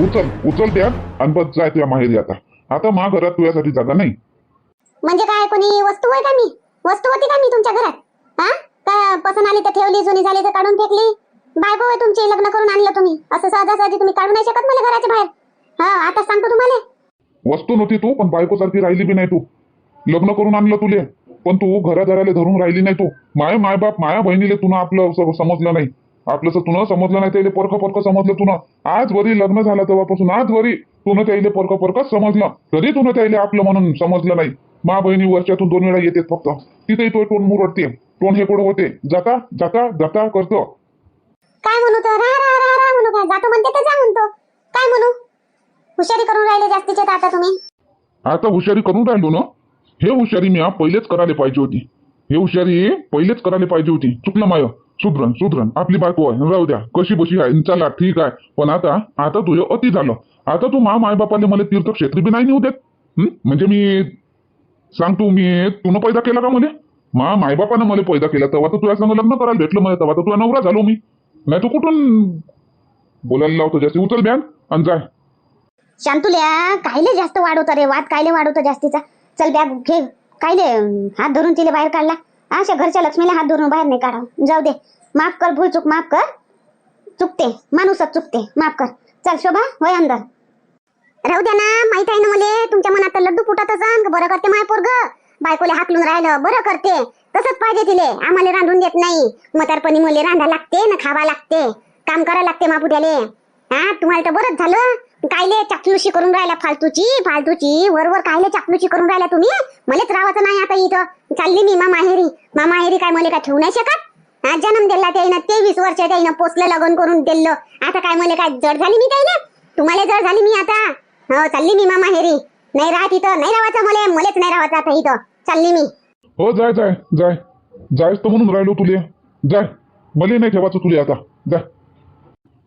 उचल उचल त्या आणि बस जाय तुझ्या माहेरी आता. आता मा घरात तुझ्यासाठी जागा नाही. म्हणजे काय कोणी वस्तू आहे का मी? वस्तू होती का मी तुमच्या घरात? हा? का पसंत आली तर ठेवली जुनी झाली तर काढून फेकली? बायको आहे तुमची लग्न करून आणलं तुम्ही. असं सहजासहजी तुम्ही काढू नाही शकत मला घराच्या बाहेर. हा आता सांगतो तुम्हाला. वस्तू नव्हती तू पण बायकोसारखी राहिली बी नाही तू. लग्न करून आणलं तुले पण तू घरादाराला धरून राहिली नाही तू. माय माय बाप माया बहिणीले तुला आपलं स- समजलं नाही. आपलं असं तुला समजलं नाही त्याला परक परक समजलं तुला. आज वरी लग्न झालं तेव्हापासून आज वरी तुनं त्याला परक परकच समजलं. तरी तुनं त्याला आपलं म्हणून समजलं नाही. मा बहिणी वर्षातून दोन वेळा येते फक्त. तिथेही तो टोन मुरडते. टोन हे कोड होते. जाता जाता जाता करतो. काय म्हणू तर राहा राहा राहा राहा म्हणू काय? जातो म्हणते तर जा म्हणतो. काय म्हणू? हुशारी करून राहिले जास्तीचे तर आता तुम्ही. आता हुशारी करून राहिलो ना? हे हुशारी मी पहिलेच करायला पाहिजे होती. हे हुशारी पहिलेच करायला पाहिजे होती. चुकलं माय. सुधरण सुधरण आपली बायको आहे. राहू द्या. कशी बशी आहे? चला ठीक आहे. पण आता आता तुझं अति झालं. आता तू मा मायबापाने मला तीर्थक्षेत्री बी नाही नेऊ देत. म्हणजे मी सांगतो मी तुनं पैदा केला का मला? मा मायबापानं मला पैदा केला. तेव्हा तर तुझ्या संग लग्न करायला भेटलं मला. तेव्हा तर तुला नवरा झालो मी. नाही तू कुठून बोलायला लावतो? जास्ती उचल बॅन आणि जाय शांतुल्या कायले जास्त वाढवतं रे? वाद कायले वाढवतं जास्तीचा? चल बॅग घे. कायले हात धरून तिले बाहेर काढला. अशा घरच्या लक्ष्मीला हात धरून बाहेर नाही काढा जाऊ दे. माफ कर भूल चूक माफ कर. चुकते. माणूसच चुकते. माफ कर. चल शोभा वय अंदर राहू द्या ना माहीत आहे ना मला. तुमच्या मनात तर लड्डू फुटत सांग बरं करते माय पोरग. बायकोले हाकलून राहिलं बरं करते. तसंच पाहिजे तिले. आम्हाला रांधून देत नाही. म्हातारपणी मुले रांधा लागते ना खावा लागते. काम करा लागते मापुट्याले. हा तुम्हाला तर बरंच झालं. कायले चाकलूशी करून राहिला फालतूची फालतूची? वर वर कायले चाकलूशी करून राहिल्या तुम्ही? मलाच राहायचं नाही आता इथं. चालली मी मा माहेरी. मा माहेरी काय मला काय ठेवू नाही शकत? हा जन्म दिला त्याईनं तेवीस वर्ष त्याईनं पोचलं लग्न करून दिलं. आता काय मला काय जड झाली मी त्याईनं तुम्हाला जड झाली मी आता? हो चालली मी मा माहेरी. नाही राहत इथं. नाही राहायचं मला. मलाच नाही राहायचं आता इथं. चालली मी. हो जाय जाय जाय. जायच तर म्हणून राहिलो तुले. जाय मला नाही ठेवायचं तुले आता. जाय.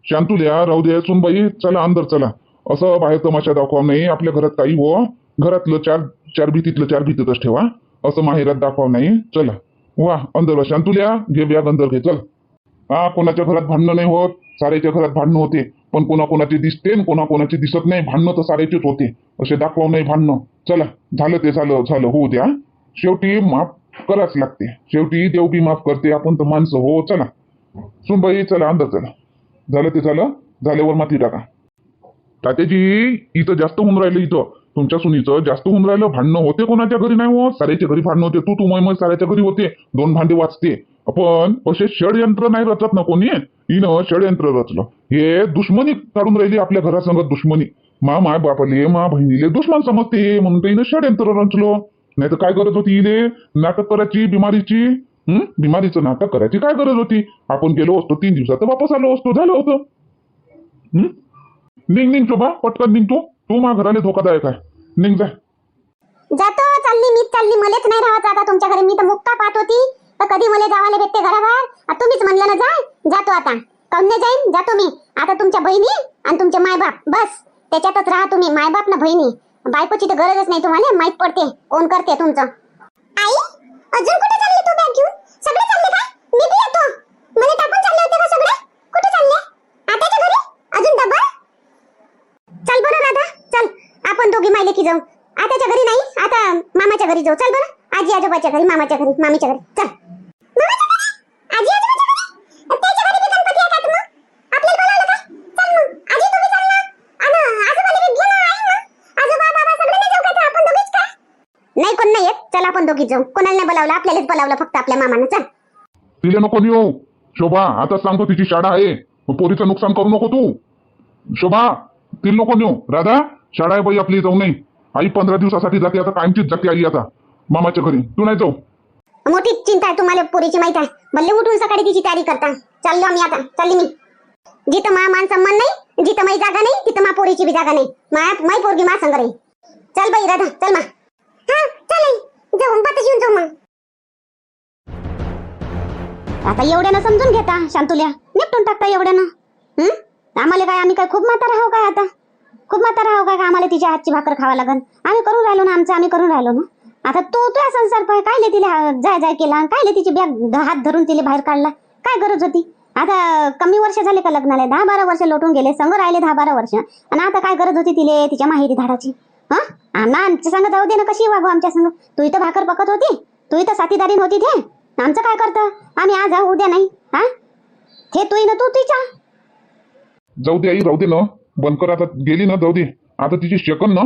शांतुल्या राहू दे सुनबाई चला अंदर चला. असं बाहेर तमाशा दाखवा नाही आपल्या घरात काही हो. घरातलं चार चार भीतीतलं चार भीतीतच ठेवा. असं माहेरात दाखवा नाही. चला. वा अंदर वा द्या घे बॅग अंदर घे चल. हा कोणाच्या घरात भांडणं नाही होत. साऱ्याच्या घरात भांडणं होते. पण कोणा कोणाचे दिसते आणि कोणा कोणाचे दिसत नाही. भांडणं तर साऱ्याचेच होते. असे दाखवा नाही भांडणं. चला झालं ते झालं झालं. होऊ द्या. शेवटी माफ कराच लागते. शेवटी देव बी माफ करते. आपण तर माणसं हो. चला. सुनबाई चला अंदर चला. झालं ते झालं झाल्यावर माती टाका. तात्याजी इथं जास्त होऊन राहिलं इथं. तुमच्या सुनीचं जास्त होऊन राहिलं भांडणं होते कोणाच्या घरी नाही हो? साऱ्याच्या घरी भांडणं होते. तू तू मै साऱ्याच्या घरी होते. दोन भांडे वाचते. पण असे षडयंत्र नाही रचत ना कोणी? हिनं षडयंत्र रचलं. हे दुश्मनी काढून राहिली आपल्या घरासंगत दुश्मनी. मा माय बापाले मा बहिणीले दुश्मन समजते. म्हणून तर हिनं षडयंत्र रचलं. नाही तर काय करत होती हिले नाटक करायची बिमारीची? हं? बिमारीचं नाटक करायची काय गरज होती? आपण गेलो असतो तीन दिवसात वापस आलो असतो झालं होतं. हं? निघ निघ शोभा पटकन निघ तू. तू मा घराले धोकादायक आहे. निघ जाय जातो चालली मी चालली. मलेच नाही राहायचं आता तुमच्या घरी. मी तर मुक्का पाहत होती. तर कधी मला जावायला भेटते घराबाहेर? आता तुम्हीच म्हणलं ना जाय जातो आता. नाही जाईन जातो मी. आता तुमच्या बहिणी आणि तुमचे मायबाप. बस. त्याच्यातच राहा तुम्ही. मायबाप ना बहिणी. बायकोची तर गरजच नाही तुम्हाला. माहीत पडते. कोण करते तुमचं. आई? अजून कुठे चालली तू बॅग घेऊन? सगळे चालले काय मी बी येतो. मला टाकून चालले होते का सगळे? कुठे चालले? आताच्या घरी? अजून डबल? चल बरं राधा चल आपण दोघी मायले की जाऊ. आताच्या घरी नाही आता मामाच्या घरी जाऊ. चल बरं आजी आजोबाच्या घरी मामाच्या घरी मामीच्या घरी. चल मामाच्या घरी? आजी आजोबाच्या घरी? त्याच्या घरी बी गणपती आहे का तू मग? आपल्याला बोलावलं का? चल मग. आजी तुम्ही चल ना. अन आजोबाला बी घे ना, आई ना. आजोबा, बाबा सगळे नाही जाऊ का ते? आपण दोघीच का? नाही कोण नाही दोघीच जाऊ कोणाला नाही बोलावलं आपल्यालाच बोलावलं फक्त आपल्या मामानं चल. तिला नको नेऊ शोभा आता सांगतो तिची शाळा आहे. मग पोरीचं नुकसान करू नको तू. शोभा तिला नको नेऊ राधा शाळा आहे बाई आपली जाऊ नाही आई पंधरा दिवसासाठी जाते आता कायमचीच जाते आई आता. मामाच्या घरी. तू नाही जाऊ. मोठी चिंता आहे तुम्हाला पोरीची माहीत आहे. भले उठून सकाळी तिची तयारी करता. चाललो आम्ही आता. चालली मी. जिथं मा मान सन्मान नाही जिथं माई जागा नाही तिथं मा पोरीची बी जागा नाही. मा माई पोरगी मा संग राहील चल बाई राधा चल मा. हा चल आई. जाऊ बाता येऊन जाऊ मग. आता एवढ्यानं समजून घेता शांतुल्या. निपटून टाकता एवढ्यानं. हम्म आम्हाला काय आम्ही काय खूप म्हातारा राहू काय आता? खूप म्हातारा आहो काय आम्हाला तिच्या हातची भाकर खावा लागन? आम्ही करून राहिलो ना आमचं आम्ही करून राहिलो ना? आता तो तुझ्या संसार पाय कायले तिला जाय जाय केला? कायले तिची बॅग हात धरून तिला बाहेर काढला? काय गरज होती? आता कमी वर्ष झाले का लग्नाला? दहा बारा वर्ष लोटून गेले संग राहिले दहा बारा वर्ष. आणि आता काय गरज होती तिले तिच्या माहेरी धाडाची हा? आम्हा आमच्या संग जाऊ दे ना कशी वागू आमच्या संग? तू इथं भाकर पकत होती? तू इथं साथीदारी नव्हती ते? आमचं काय करतं? आम्ही आज जाऊ उद्या नाही हा? हे तू ना तू तिच्या? जाऊ दे आई जाऊ दे ना. बंद कर आता गेली ना जाऊ दे. आता तिची शकन ना.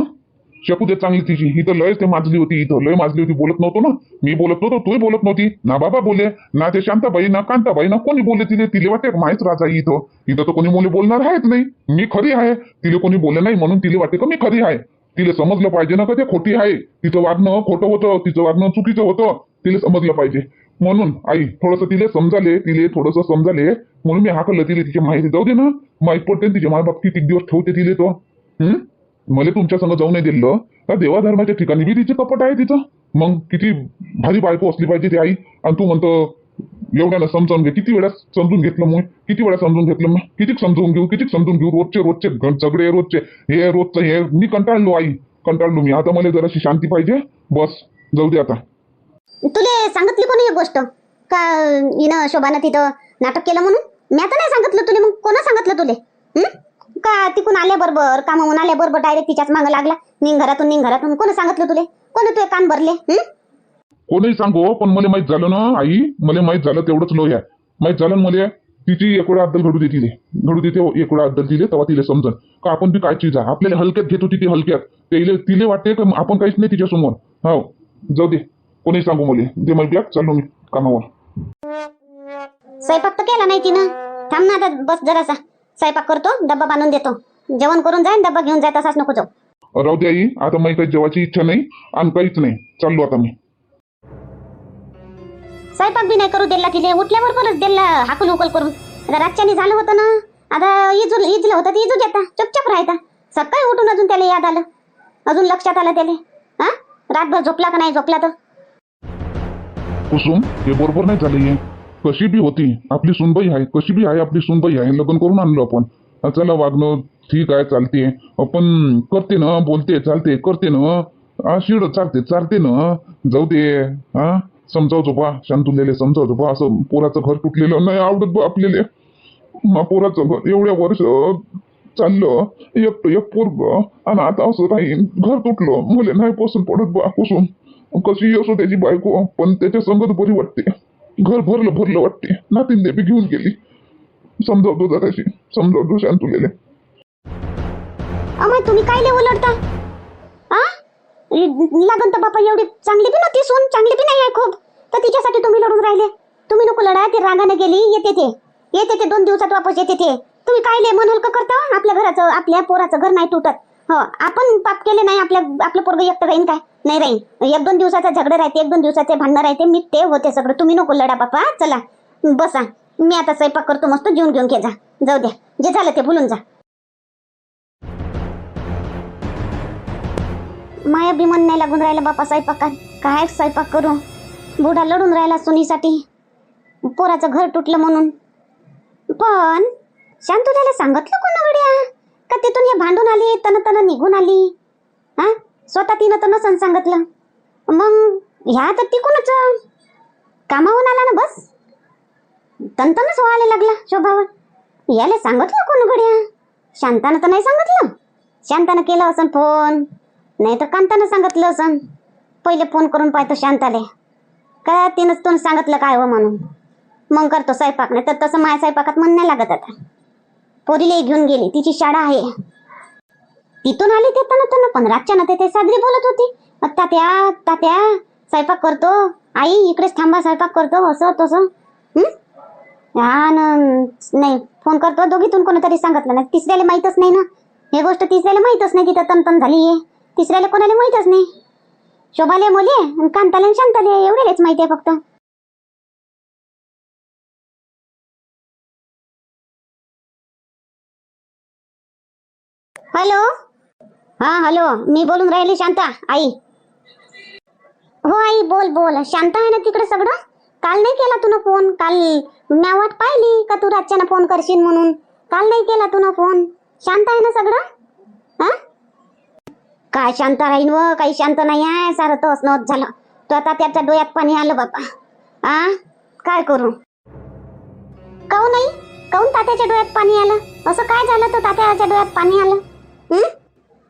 शकू दे चांगली तिची. इथं लय ते माजली होती इथं लय माजली होती. बोलत नव्हतो ना. मी बोलत नव्हतो तूही बोलत नव्हती. ना बाबा बोले ना ते शांताबाई ना कांताबाई ना कोणी बोलले तिले? तिले वाटते माहीत राजा आहे इथं. इथं तर कोणी मुली बोलणार आहेत नाही. मी खरी आहे. तिले कोणी बोलले नाही म्हणून तिले वाटते का मी खरी आहे? तिले समजलं पाहिजे ना का ते खोटी आहे? तिचं वागणं खोटं होतं तिचं वागणं चुकीचं होतं तिले समजलं पाहिजे. म्हणून आई थोडस तिले समजाले तिले थोडस समजाले म्हणून मी हाकलं तिले तिची माहिती जाऊ दे ना. माहीत पडते तिच्या तिचे माय किती दिवस ठेवते तिले तो. हम्म मला तुमच्या संग जाऊ नाही दिलं का देवाधर्माच्या ठिकाणी बी तिचे कपट आहे तिचं. मग किती भारी बायको असली पाहिजे ती आई. आणि तू म्हणतो एवढ्याला समजावून घे. किती वेळा समजून घेतलं मग? किती वेळा समजून घेतलं मग? किती समजून घेऊ? किती समजून घेऊ? रोजचे रोजचे घ- सगळे रोजचे. हे रोजचं हे मी कंटाळलो आई. कंटाळलो मी. आता मला जराशी शांती पाहिजे. बस. जाऊ दे आता. तुले सांगितली कोणी गोष्ट? का हिनं शोभानं तिथं नाटक केलं म्हणून? मी आता नाही सांगितलं तुले. मग कोणा सांगितलं तुले? का तिकून आल्याबरोबर कामावून आल्याबरोबर डायरेक्ट तिच्याच मागं लागला निंग घरातून निंग घरातून. कोण सांगितलं तुले? कोण तुझे कान भरले? हं? कोणी सांगो पण मला माहीत झालं ना आई मला माहीत झालं तेवढंच लोय आहे. माहीत झालं मला तिची एक वेळा अद्दल घडू दे तिले. घडू दे ते एक वेळा अद्दल दिले तेव्हा तिला समजन. का आपण ती काय चीज आहे? आपल्याला हलक्यात घेत होती ती हलक्यात. तिले तिले वाटते का आपण काहीच नाही तिच्या समोर हो. जाऊ दे. कोणी सांगू मला. दे मला चाललो मी कामावर. स्वयंपाक तर केला नाही तिनं. थांब ना आता बस जरासा. स्वयंपाक करतो डब्बा बांधून देतो. जेवण करून जाईन डब्बा घेऊन जाय तसाच नको जाऊ. राहू दे आई आता मला काही जेवायची इच्छा नाही आणि काहीच नाही. चाललो आता मी. स्वयंपाक बी नाही करू दिला तिले. परत दिला हाकल उकल करून. आता रातच्यानी झालं होतं ना आता इजू इजलं होतं ते इजू देता. चुपचाप राहता. सकाळी उठून अजून त्याला याद आलं. अजून लक्षात आलं त्याला. हा? रातभर झोपला का नाही झोपला तर कुसुम हे बरोबर नाही झालं कशी बी होती. आपली सुनबाई आहे. कशी बी आहे आपली सुनबाई आहे. लग्न करून आणलो आपण. चला वागणं ठीक आहे चालते. आपण करते ना बोलते चालते करते ना. शिड चालते चालते ना. जाऊ दे. हा समजावतो बा शांतुलेले समजावतो बा असं पोराचं घर तुटलेलं नाही आवडत बा आपल्याला. मा पोराचं घर एवढ्या वर्ष चाललं. एकटं एक पोरग आणि आता असं राहीन घर तुटलं. मुले नाही पसंत पडत बा कुसुम कशी असो त्याची बायको पण त्याच्या संगत बरी वाटते. घर भरलं भरलं वाटते. नातीन देवी घेऊन गेली. समजावतो जराशी. समजावतो शांतुलेले अमय तुम्ही काय लय लागन तर बापा एवढी चांगली बी नव्हती सून चांगली बी नाही आहे खूप. तर तिच्यासाठी तुम्ही लढून राहिले. तुम्ही नको लढा ती रागाने गेली येते ते. येते ते दोन दिवसात वापस येते ते. तुम्ही काय लय मन हलकं करता हो? आपल्या घराचं आपल्या पोराचं घर नाही तुटत. हो आपण पाप केले नाही आपल्या आपलं पोरग एकटं राहीन काय? नाही राहीन. एक दोन दिवसाचा झगडं राहते एक दोन दिवसाचे भांडणं राहते मी ते होते सगळं. तुम्ही नको लढा बापा चला. बसा. मी आता स्वयंपाक करतो मस्त जेवून घेऊन घे जा. जाऊ द्या. जे झालं ते भुलून जा. माया बी मन नाही लागून राहिलं बापा स्वयंपाकात. काय स्वयंपाक करू? बुडा लढून राहिला सुनीसाठी. पोराचं घर तुटलं म्हणून. पण शांतू त्याला सांगितलं कोण गड्या का तिथून हे भांडून आली तन तन निघून आली? हा? स्वतः तिनं तर नसन सांगितलं. मग ह्या तर तिकूनच कामावून आला ना बस? तनतनच व्हायला लागला शोभावर. याला सांगितलं कोण गड्या? शांतानं तर नाही सांगितलं. शांतानं केलं असं फोन. नाही तर कांतानं सांगितलं असं. पहिले फोन करून पाहतो शांताले. का तिनंच तुला सांगितलं काय हो म्हणून? मग करतो स्वयंपाक नाही तर तसं माझ्या स्वयंपाकात मन नाही लागत आता. पोरीला घेऊन गेली तिची शाळा आहे. तिथून आली ते तन तन पण रातच्या ना ते ते साजरी बोलत होती. तात्या तात्या स्वयंपाक करतो. आई इकडेच थांबा स्वयंपाक करतो असं तसं. हा? नाही फोन करतो. दोघीतून कोणीतरी सांगितलं नाही. तिसऱ्याला माहीतच नाही ना. हे गोष्ट तिसऱ्याला माहीतच नाही तिथं तन झाली आहे तिसऱ्याला कोणाला माहीतच नाही. शोभाले मोले आणि कांताले आणि शांताले एवढेच माहिती आहे फक्त. हॅलो? हा हॅलो. मी बोलून राहिली शांता आई. हो आई बोल बोल. शांत आहे ना तिकडे सगळं? काल नाही केला तुला फोन? काल म्या वाट पाहिली का तू रातच्यानं फोन करशील म्हणून? काल नाही केला तुला फोन? शांत आहे ना सगळं? काय शांत राहीन व काही शांत नाही आहे सारं तोच नवत झालं. तो आता त्याच्या डोळ्यात पाणी आलं बापा आ? काय करू? काऊ नाही काऊन तात्याच्या डोळ्यात पाणी आलं? असं काय झालं तर तात्याच्या डोळ्यात पाणी आलं? हं?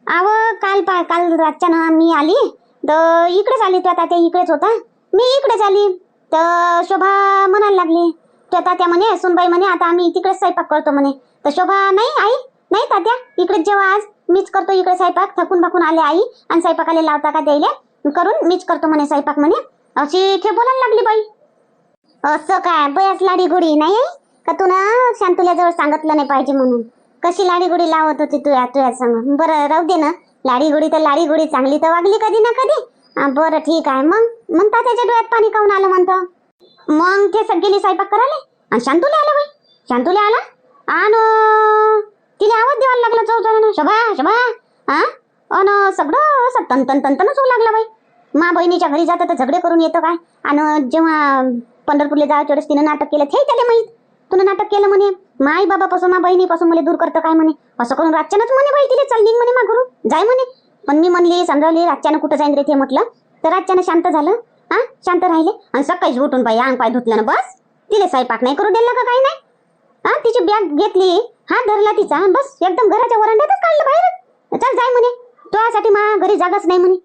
अव काल पा काल रातच्या ना मी आली. तर इकडेच आली त्या तात्या इकडेच होता. मी इकडेच आली. तर शोभा म्हणायला लागली. त्या तात्या म्हणे सुनबाई म्हणे आता आम्ही तिकडेच स्वयंपाक करतो म्हणे. तर शोभा नाही आई नाही तात्या इकडेच जेव्हा आज. मीच करतो इकडे स्वयंपाक. थकून बाकून आले आई आणि स्वयंपाकाला लावता का द्यायले? करून मीच करतो म्हणे स्वयंपाक म्हणे. अशी थे बोलायला लागली बाई. असं काय? बयाच लाडी गुडी नाही? का तू ना शांतुल्या जवळ सांगितलं नाही पाहिजे म्हणून? कशी लाडी गुडी लावत होती तू तुया संग? बरं राहू दे ना. लाडी गुडी तर लाडी गुडी चांगली तर वागली कधी ना कधी. बरं ठीक आहे. मग? म्हणता त्याच्या डोळ्यात पाणी काऊन आलं म्हणतं? मग ते सगळी स्वयंपाक करायला? आणि शांतुले आला बाई. शांतुले आला? आणि. तिला आवाज द्यायला लागला चौथऱ्यानं शबा शबा हा अन सगळं असं तन तन तनच होऊ लागला बाई. मा बहिणीच्या घरी जातं तर झगडे करून येतो काय? आणि जेव्हा पंढरपूरला जायच्या वेळेस तिनं नाटक केलं हे त्याला माहीत. तुला नाटक केलं म्हणे. माई बाबापासून मा बहिणीपासून मला दूर करतं काय म्हणे? असं करून रातच्यानंच म्हणे बाई तिला चल निघ म्हणे मा गुरु जाय म्हणे. पण मी म्हणली समजावली रातच्यानं कुठं जाईन रे ते म्हटलं. तर रातच्यानं शांत झालं. हा शांत राहिले. आणि सकाळीच उठून बाई अंग पाय धुतलं ना बस. तिला स्वयंपाक नाही करू दिला का काही नाही? हा तिची बॅग घेतली. हा धरला तिचा. बस एकदम घराच्या वरांड्यातच काढलं बाहेर चल जाय म्हणे. तुझ्यासाठी मा घरी जागाच नाही म्हणे.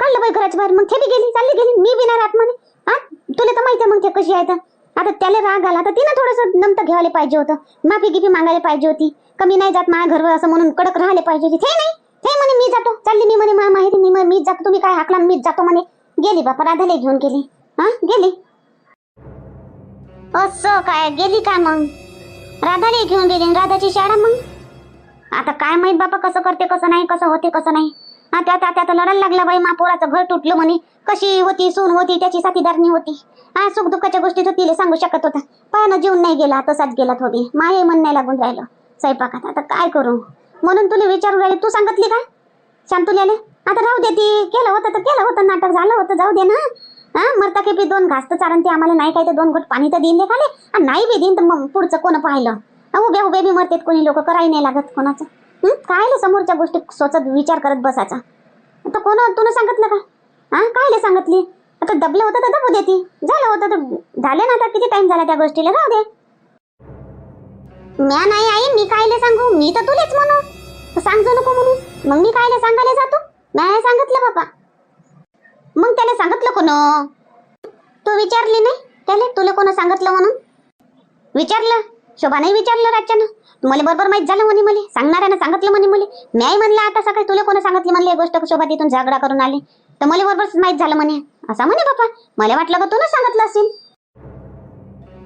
काढलं बाई घराच्या बाहेर. मग ते बी गेली चालली गेली. मी बी राहत म्हणे. हा तुला तर माहिती मग ते कशी आहे तर. आता त्याला राग आला तर तिनं थोडंसं नमतं घ्यायला पाहिजे होतं. माफी गिफी मागायला पाहिजे होती. कमी नाही जात माझ्या घरवर असं म्हणून कडक राहिले पाहिजे होती. ते नाही थे म्हणे मी जातो. चालली मी म्हणे मा- माहिती मी मीच जातो. तुम्ही काय हाकला मीच जातो म्हणे. गेली बापा राधाला घेऊन गेली. हा गेली. असं काय? गेली काय मग? राधाला घेऊन गेली राधाची शाळा मग? आता काय माहीत बापा कसं करते कसं नाही कसं होते कसं नाही. हा आता त्या लढायला लागला बाई मा पोराचं घर तुटलं म्हणे. कशी होती सून होती त्याची साथीदारणी होती. हा सुख दुःखाच्या गोष्टी तो तिला सांगू शकत होता. पायानं जीवन नाही गेला तसाच गेला थोडी माये मन नाही लागून राहिलं स्वयंपाकात. आता काय करू? म्हणून तुला विचारू राहिले तू सांगितली का? शांतुल्याले? आता राहू दे ती. केलं होतं तर केलं होतं नाटक झालं होतं जाऊ दे ना. हा? मरता की दोन घास तर चारण ते आम्हाला नाही काय ते दोन घोट पाणी तर देईन दे खाले आणि नाही बी देईन तर मग पुढचं कोण पाहिलं? उभे उभे बी मरतेत कोणी लोक करायला नाही लागत कोणाचं. कायले समोरच्या गोष्टी सोचत विचार करत बसायचा? आता कोण तुला सांगितलं का? हा कायले सांगितली? आता दबलं होतं तर दबू देती. झालं होतं तर झाले ना आता किती टाइम झाला त्या गोष्टीला? राहू दे. म्या नाही आई मी कायले सांगू? मी तर तुलेच म्हणू. सांगतो सांगजो नको म्हणून मग मी कायले सांगायला जातो? म्या नाही सांगितलं बाबा. मग त्याला सांगितलं कोण? तू विचारली नाही त्याला? तुला कोण सांगितलं म्हणून? विचारलं? शोभाने विचारलं रातच्यानं मला बरोबर माहीत झालं म्हणे मला. सांगणाऱ्यानं सांगितलं म्हणे मुली. मी म्हणलं आता सकाळी. तुला कोण सांगितलं म्हणले? गोष्ट शोभा तिथून झगडा करून आली. तर मला बरोबर माहीत झालं म्हणे. असं म्हणे बापा. मला वाटलं का तुला सांगितलं असेल?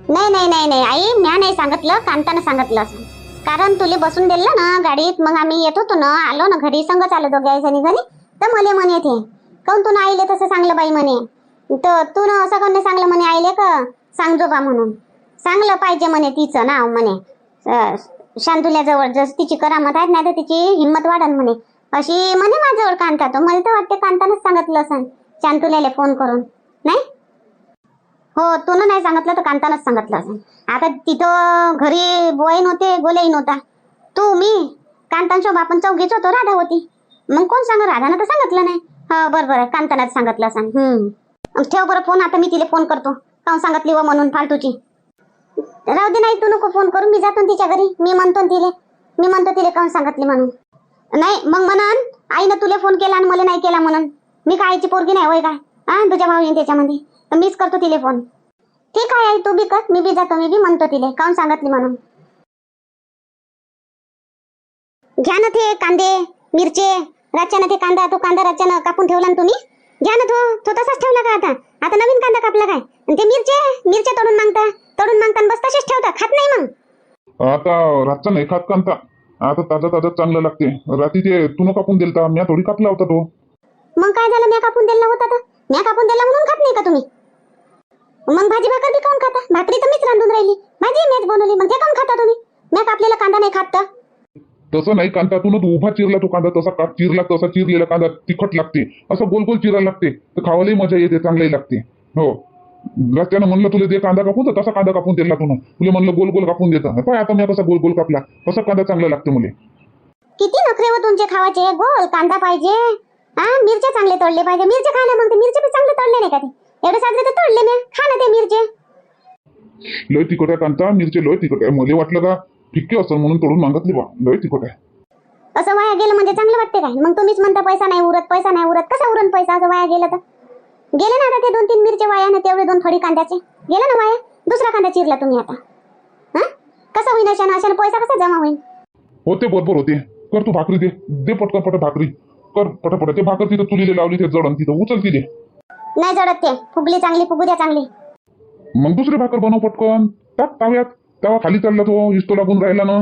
नाही नाही नाही नाही आई. म्या नाही सांगितलं. कांतानं सांगितलं असं कारण तुले बसून दिलं ना गाडीत. मग आम्ही येत होतो ना. आलो ना घरी. संगच आलो दोघ्या घरी. तर मला म्हणे ते काऊन तू ना आईले तसं सांगलं बाई म्हणे? तर तू ना असं कोणी सांगलं म्हणे आईले का? सांगजो बा म्हणून. सांगलं पाहिजे म्हणे तिचं नाव म्हणे. शांतुल्याजवळ जस तिची करामत आहे नाही तर तिची हिंमत वाढन म्हणे. अशी म्हणे माझ्यावर कांता तो. मला तर वाटते कांतानंच सांगितलं असं शांतुल्याला फोन करून. नाही? हो तू नाही सांगितलं तर कांतानंच सांगितलं असं आता तिथं घरी बोई नव्हते गोलेही नव्हता. तू मी कांतान शोभा आपण चौघीच होतो राधा होती मग कोण सांग? राधानं तर सांगितलं नाही. हो बरोबर आहे कांतानाच सांगितलं सांग. हम्म. मग ठेव बरं फोन आता मी तिला फोन करतो. काऊन सांगितली व म्हणून फालतूची. राहू दे नाही तू नको फोन करू. मी जातो तिच्या घरी. मी म्हणतो ना तिले. मी म्हणतो तिले काऊन सांगितली म्हणून. नाही मग म्हणन आईनं तुला फोन केला आणि मला नाही केला म्हणून. मी काय आईची पोरगी नाही होय काय? हा तुझ्या भाऊ त्याच्यामध्ये. तर मीच करतो तिले फोन. ठीक आहे आई तू बी कर. मी बी जातो मी बी म्हणतो तिले. काऊन सांगितली म्हणून. घ्या ना ते कांदे मिरचे. रातच्यानं ते कांदा तो कांदा रातच्यानं कापून ठेवला ना तुम्ही? घ्या ना तो. तो तसाच ठेवला का आता? आता नवीन कांदा कापला काय? आणि ते मिरचे मिरच्या तोडून मागता. तोडून मागता बस तसेच ठेवता. खात नाही मग. आता रातचा नाही खात कांता आता ताजा ताजा चांगलं लागते. रात्री ते तुनं कापून दिलता. म्या थोडी कापला होता तो. मग काय झालं? म्या कापून दिला होता तर? म्या कापून दिला म्हणून खात नाही का तुम्ही? मग भाजी भाकर बी काऊन खाता? भाकरी तर मीच रांधून राहिली. भाजी मीच बनवली. मग ते काऊन खाता तुम्ही? म्या कापलेला कांदा नाही खात तर? तसं नाही तू उभा चिरला तो कांदा तसा काप चिरला तसा चिरलेला कांदा तिखट लागते. असं गोल गोल चिरायला लागते. तर खावायलाही मजा येते चांगलंही लागते. हो. रस्त्यानं म्हणलं तुला दे कांदा कापून तर तसा कांदा कापून दिला तुला तुला म्हणलं गोल गोल कापून देता. पाय आता मी कसा गोल गोल कापला. कसा कांदा चांगला लागते मुले. किती नखरे हो तुमचे खावाचे? गोल कांदा पाहिजे. हा मिरच्या चांगले तळले पाहिजे. मिरचे खायला मग ते. चांगले तळले नाही का ते? एवढे साजरे तर तळले मी. खा ना ते मिरचे. लय तिखट आहे कांता मिरची लय तिखट आहे. मला वाटलं का फिक्की असं म्हणून तोडून मागतली बा. लय तिखट आहे. असं वाया गेलं म्हणजे चांगलं वाटते काय? मग तुम्हीच म्हणता पैसा नाही उरत पैसा नाही उरत. कसा उरण पैसा? असं वाया गेलं तर. गेले ना आता ते दोन तीन मिरचे वाया ना तेवढे दोन फडी कांद्याचे. गेलं ना वाया? दुसरा कांदा चिरला तुम्ही आता. हा? कसा होईन अशानं? अशानं पैसा कसा जमा होईल होते बरोबर होते. कर तू भाकरी दे. दे पटकन पट भाकरी. कर पटापट. ते भाकर तिथं चुलीला लावली ते जडण तिथं. उचल ती दे. नाही जडत ते. फुगली चांगली फुगू द्या चांगली. मग दुसरी भाकर बनव पटकन. टाक ताव्यात तेव्हा खाली चालला तो इस्तो लागून राहिला ना.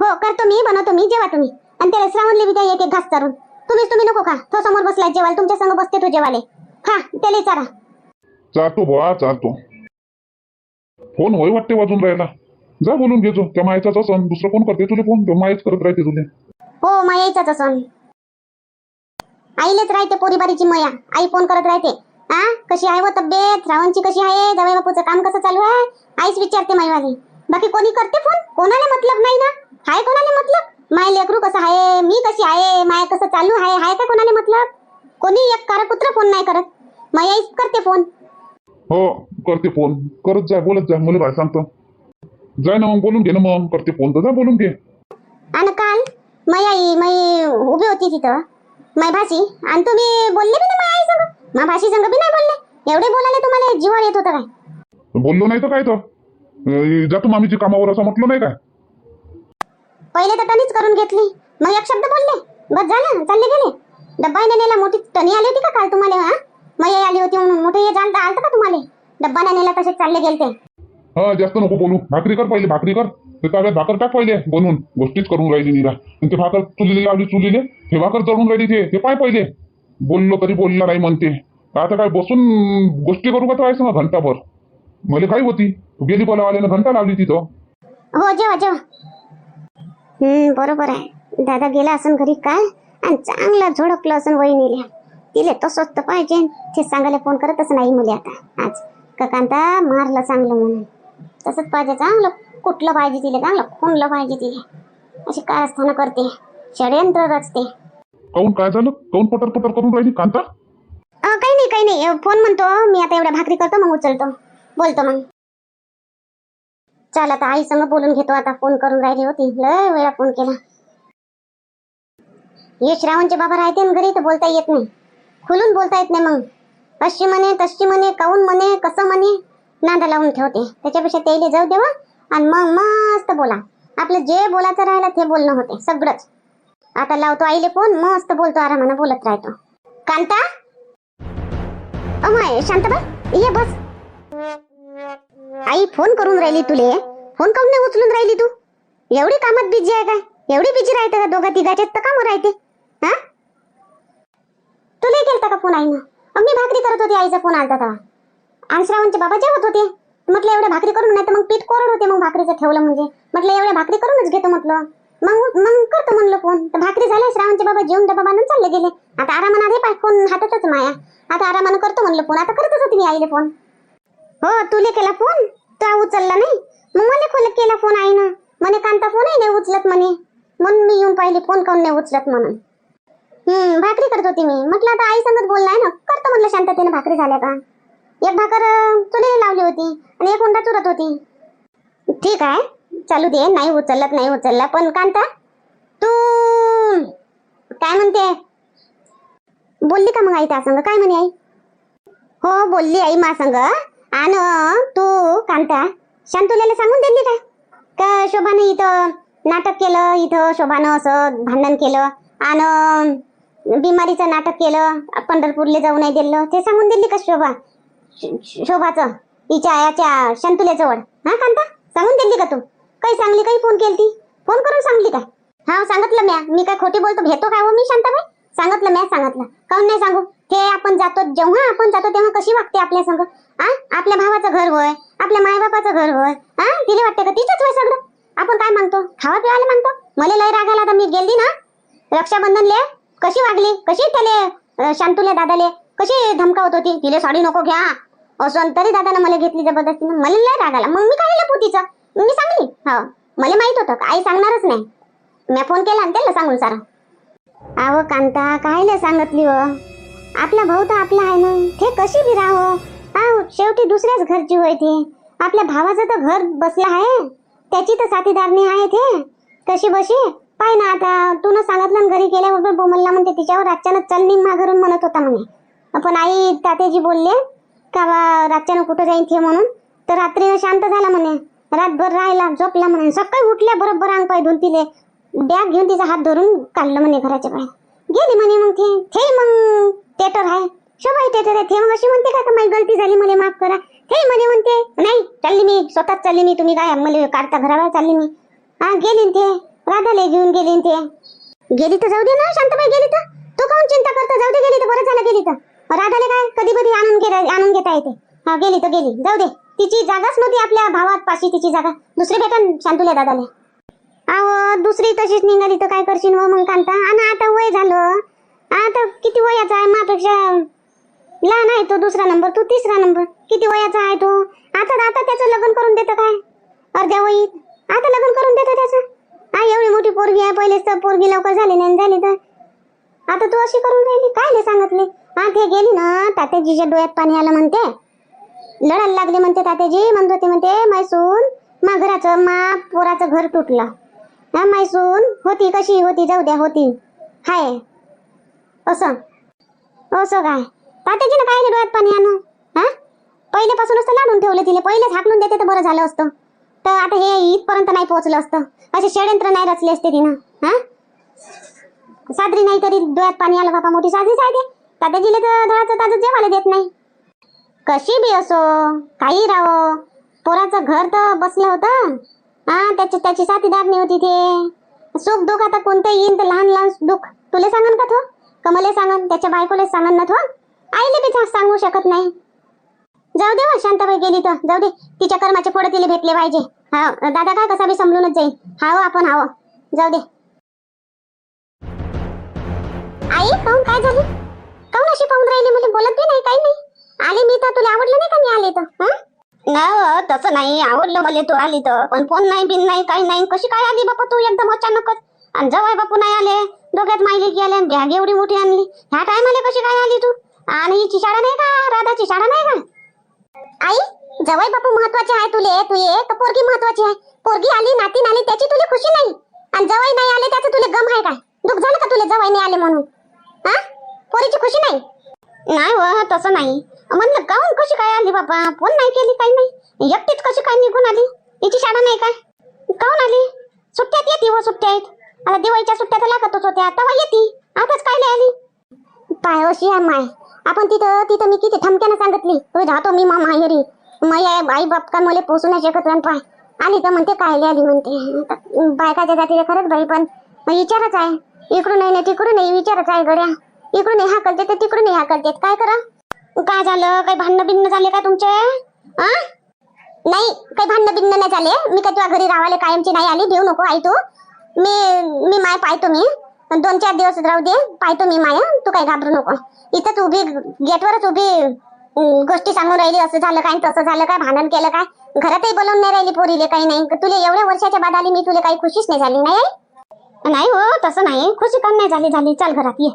हो करतो मी बनवतो मी जेवा तुम्ही. आणि त्याला श्रावणले बी द्या एक एक घास चारून. तुम्हीच तुम्ही नको का तो समोर बसलाय जेवायला तुमच्या संग बसते तो जेवाले हा त्याला चारा चालतो बुवा चालतो. फोन होय वाटते वाजून राहिला. जा बोलून घेजो. त्या मायचाच असं दुसरं कोण करते तुले फोन? त्या मायच करत राहते तुले. हो मायाचाच असं आईलेच राहते पोरीबारीची मया. आई फोन करत राहते. हा? कशी आहे व तब्येत? श्रावणची कशी आहे? जवळ बापूचं काम कसं चालू आहे? आईच विचारते माईवाली. बाकी कोणी करते फोन कोणाला मतलब नाही ना? हाय कोणाला मतलब? माय लेकरू कसं आहे? मी कशी आहे? माय कसं चालू आहे? हाय का कोणाला मतलब? कोणी एक कारपुत्र फोन नाही करत. माई आईच करते फोन हो करते फोन करत जा बोलत जा. मला काय सांगतो. जाय ना मग बोलून घे ना मग. करते फोन तर जा बोलून घे. आणि काल माई आई माई उभी होती तिथं. माई भाशी आणि तुम्ही बोलले बी ना मा भाशी संग बी नाही बोलले? एवढे बोलायला तुम्हाला जीवावर येत होतं काय? बोललो नाही तर काय तर जातो मामीची कामावर असं म्हटलं नाही काय? पहिले तर त्यांनीच करून घेतली. मग एक शब्द बोलले. बस झालं चालले गेले. डब्बा नाही नेला मोठी टणी आली होती का काल तुम्हाला हा? मग आली होती म्हणून मोठे हे जाणता आलतं का तुम्हाला? डब्बा नाही नेला तसेच चालले गेलते. हा जास्त नको बोलू. भाकरी कर पहिले भाकरी कर. ते ताव्यात भाकर टाक पहिले बनवून. गोष्टीच करून राहिली निरा. आणि ते भाकर चुलीला लावली चुलीले. हे भाकर चढून राहिली ते. ते पाय पहिले. बोललो तरी बोलणार नाही म्हणते. आता काय बसून गोष्टी करू का तो ना घंटाभर? मला काय होती? गेली बोलावाल्यानं घंटा लावली तिथं हो जेवा जेवा. हम्म बरोबर आहे. दादा गेला असं घरी काय आणि चांगला असं वही वहिनीला. तिले तसंच तर पाहिजे. ते सांगायला फोन करतच नाही मुली आता. आज काकांता मारलं चांगलं म्हणून. तसंच पाहिजे चांगलं कुठलं पाहिजे तिला चांगलं खुणलं पाहिजे तिला. अशी काय असताना करते. षडयंत्र रचते. काऊन काय झालं? काऊन पटर पटर करून राहिली? कांता? अं, काही नाही काही नाही. फोन म्हणतो. मी आता एवढ्या भाकरी करतो मग उचलतो. बोलतो मग. चल आता आई संग बोलून घेतो. आता फोन करून राहिली होती. लय वेळा फोन केला. हे श्रावणचे बाबा राहते ना घरी तर बोलता येत नाही. खुलून बोलता येत नाही मग. अशी म्हणे तशी म्हणे काऊन म्हणे कसं म्हणे नादा लावून ठेवते. त्याच्यापेक्षा त्याला जाऊ देवा. आणि मग मस्त बोला. आपलं जे बोलायचं राहिलं ते बोलणं होते सगळंच. आता लावतो आईले फोन मस्त बोलतो आरामानं बोलत राहतो. कांता? अमाय शांताबाई ये बस. आई फोन करून राहिली तुले. फोन काऊन नाही उचलून राहिली तू? एवढी कामात बिझी आहे काय? एवढी बिझी राहते का? दोघा तिघाच्यात तर कामं राहते. हा? तुला केलता का फोन आईनं? मग मी भाकरी करत होती आईचा फोन आलता तेव्हा. आणि श्रावणचे बाबा जेवत होते. म्हटलं एवढ्या भाकरी करून नाही तर मग पीठ कोरड होते मग भाकरीचं ठेवलं म्हणजे. म्हटलं एवढ्या भाकरी करूनच घेतो म्हटलं. मग मग करतो म्हणलं फोन. तर भाकरी झाल्या श्रावणचे बाबा जेवण डबा बांधून चालले गेले. आता आरामानं आले पाय फोन हातातच माया. आता आरामानं करतो म्हणलं फोन. आता करतच होती मी आईले फोन. हो तुले केला फोन? तो उचलला नाही? मग मला खोल केला फोन आहे ना म्हणे कांता फोनही नाही उचलत म्हणे. म्हणून मी येऊन पाहिले फोन काऊन नाही उचलत? म्हणून. हम्म भाकरी करत होती मी. म्हटलं आता आई संगत आहे ना करतो म्हटलं शांततेने भाकरी झाल्या का? एक भाकर तुले लावली होती आणि एक हुंडा चुरत होती. ठीक आहे. चालू दे नाही उचलत नाही उचलला. पण कांता तू काय म्हणते? बोलली का मग आई त्या संग? काय म्हणे आई? हो बोलली आई मा संग. आन तू कांता शांतुल्याला सांगून दिली का? का शोभानं इथं नाटक केलं इथं शोभानं असं भांडण केलं? आणि बिमारीचं नाटक केलं पंढरपूरला जाऊ नाही दिलं? ते सांगून दिली का शोभा? शोभाचं हिच्या याच्या शांतुल्याजवळ हा कांता सांगून दिली का तू? काही सांगली काही फोन केलती? फोन करून सांगली काय? हा सांगितलं म्या. मी काय खोटी बोलतो? घेतो काय हो मी शांताबाई? सांगितलं म्या सांगितलं. काऊन नाही सांगू? ते आपण जातो जेव्हा आपण जातो तेव्हा कशी वागते आपल्या संग? आ? आपल्या भावाचं घर होय आपल्या मायबापाचं घर होय. हा तिला वाटते का तिचंच होय सगळं? आपण काय मागतो? खावा पिवायला मागतो? मला लय राग आला तर मी गेली ना? रक्षाबंधनले कशी वागली? कशी त्याले शांतूले शांतुले दादाले कशी धमकावत होती? तिले साडी नको घ्या. असं तरी दादानं मला घेतली जबरदस्तीनं. मला लय राग आला. मग मी काय लपू तिचं मी सांगली? हो. मला माहीत होतं. आई सांगणारच नाही. मी फोन केला आणि त्याला सांगून सारा. अहो कांता कायले सांगतली हो? आपला भाऊ तर आपला आहे ना. ते कशी बी राहो. हा शेवटी दुसऱ्याच घरची होय ती. आपल्या भावाचं तर घर बसलं आहे. त्याची तर साथीदारणी आहे ते. कशी बशी? पाय ना आता. तू ना सांगितलं घरी गेल्याबरोबर बोमलला म्हणते तिच्यावर रातच्यानं चल निम्मा घरून म्हणत होता म्हणे. पण आई तात्याजी बोलले का बा रातच्यानं कुठं जाईन ते म्हणून? तर रात्री शांत झाला म्हणे. रातभर राहिला झोपला म्हणे सकाळी उठल्या बरोबर अंग पाय धुवून तिले. बॅग घेऊन तिचा हात धरून काढलं म्हणे घराच्या बाहेर. गेली म्हणे मग ते. थे मग थिएटर आहे. शोभाई थिएटर आहे. ते मग अशी म्हणते का माझी गलती झाली मला माफ करा. ते म्हणे म्हणते. नाही चालली मी स्वतःच चालली मी तुम्ही काय मला काढता घराबाहेर चालली मी. हा गेली ते. राधाले घेऊन गेली ते. गेली तर जाऊ दे ना शांतबाई गेली तर. तू काऊन चिंता करतो? जाऊ दे गेली तर बरं झालं गेली तर. राधाले काय कधी कधी आणून घेता आणून घेता येते. हा गेली तर गेली. जाऊ दे. तिची जागाच नव्हती आपल्या भावात पाशी तिची जागा. दुसरी भेटन शांतुल्या दादाले. अहो दुसरी तशीच निघाली तर काय करशील व हो मग कांता? आणि आता वय झालं. आता किती वयाचा आहे मापेक्षा? लहान आहे तो दुसरा नंबर तू तिसरा नंबर. किती वयाचा आहे तो? आता आता त्याचं लग्न करून देतं काय? अर्ध्या वयीत. आता लग्न करून देतं त्याचं? हा एवढी मोठी पोरगी आहे पहिलेच तर पोरगी लवकर झाली नाही झाली तर. आता तू अशी करून राहिली? काय ले सांगितले? हा ते गेली ना तात्याजीच्या डोळ्यात पाणी आलं म्हणते. लढायला लागले म्हणते तात्याजी. म्हणत होते म्हणते मैसून मा घराचं मा पोराचं घर तुटलं. हा मैसून होती कशी? होती जाऊ द्या होती. हाय. असं. असं काय? तात्याजीनं काय डोळ्यात पाणी आणू हा? पहिल्यापासूनच तर लाडून ठेवलं तिला. पहिलेच हाकलून देते तर बरं झालं असतं. तर आता हे इथपर्यंत नाही पोहोचलं असतं. असे षडयंत्र नाही रचले असते तिनं. हा? साजरी नाही तरी डोळ्यात पाणी आलं बापा मोठी साजरीच आहे. ते तात्याजीला तर धडाचं ताजं जेवायला देत नाही. कशी बी असो काही राहो. पोराचं घर तर बसलं होतं. हा त्याची त्याची साथीदारणी होती ते. सुख दुःख आता कोणतं येईन तर लहान लहान दुःख. तुले सांगन का तो? कमले सांगन त्याच्या बायकोले सांगन ना तो? आईले बी सांगू शकत नाही. जाऊ दे हो, शांताबाई गेली तर. जाऊ दे तिच्या कर्माचे फोड तिला भेटले पाहिजे. हा दादा काय कसा बी समजूनच जाईल हाव आपण हाव. जाऊ दे. आई काऊन काय झाली? काऊन अशी पाहून राहिली मला? बोलत बी नाही काही नाही. आले मी तर तुला आवडलं नाही का मी आले तर? हं? नाही तसं नाही आवडलं मला तू आली तर. पण फोन नाही बिन नाही काही नाही. कशी काय आली बापा तू एकदम अचानकच? आणि जवळ बापू नाही आले. दोघ्यात मायले की आले बॅग एवढी मोठी आणली. ह्या टायमाला कशी काय आली तू? आणि हिची शाळा नाही का? राधाची शाळा नाही का? आई जवळ बापू महत्त्वाचे आहे तुले. तू ये का पोरगी महत्वाची आहे. पोरगी आली नाती आली त्याची तुला खुशी नाही. आणि जवळ नाही आले त्याचं तुला गम आहे काय? दुःख झालं का तुला जवळ नाही आले म्हणून? हा? पोरीची खुशी नाही? नाही हो तसं नाही. म्हणलं काऊन कशी काय आली बाबा? फोन नाही केली काही नाही. एकटीच कशी काय निघून आली? हिची शाळा नाही काय? काऊन आली? सुट्ट्यात येते हो सुट्ट्या आहेत आता दिवाळीच्या सुट्ट्या तर लागतच होत्या. तेव्हा येते. आताच काय नाही आली? पाय अशी आहे माय. आपण तिथं तिथं मी किती थमक्यानं सांगितली. तू राहतो मी मा माहेरी माया आई बाप का मला पोसू नाही शकत पण पाय. आली तर म्हणते काय आली म्हणते. बायकाच्या जातीला खरंच बाई पण विचारच आहे. इकडून नाही ना तिकडून नाही विचारच आहे गड्या. इकडून नाही हाकलते तर तिकडून नाही हाकलते काय करा? काय झालं? काही भांडण बिन्न झाले का तुमचे? नाही काही भांडण बिन्न नाही झाले. मी काय तुझ्या घरी रावाले कायमची नाही आली. देऊ नको आई तू. मी मी माय पाहतो मी. दोन चार दिवस राहू दे. पाहतो मी माया. तू काही घाबरू नको. इथंच उभी गेटवरच उभी गोष्टी सांगून राहिली. असं झालं काय? तसं झालं काय? भांडण केलं काय? घरातही बोलवून नाही राहिली पोरीले काही नाही. तुला एवढ्या वर्षाच्या बाद आली मी. तुला काही खुशीच नाही झाली. नाही नाही हो तसं नाही. खुशी पण नाही झाली. झाली. चल घरात ये.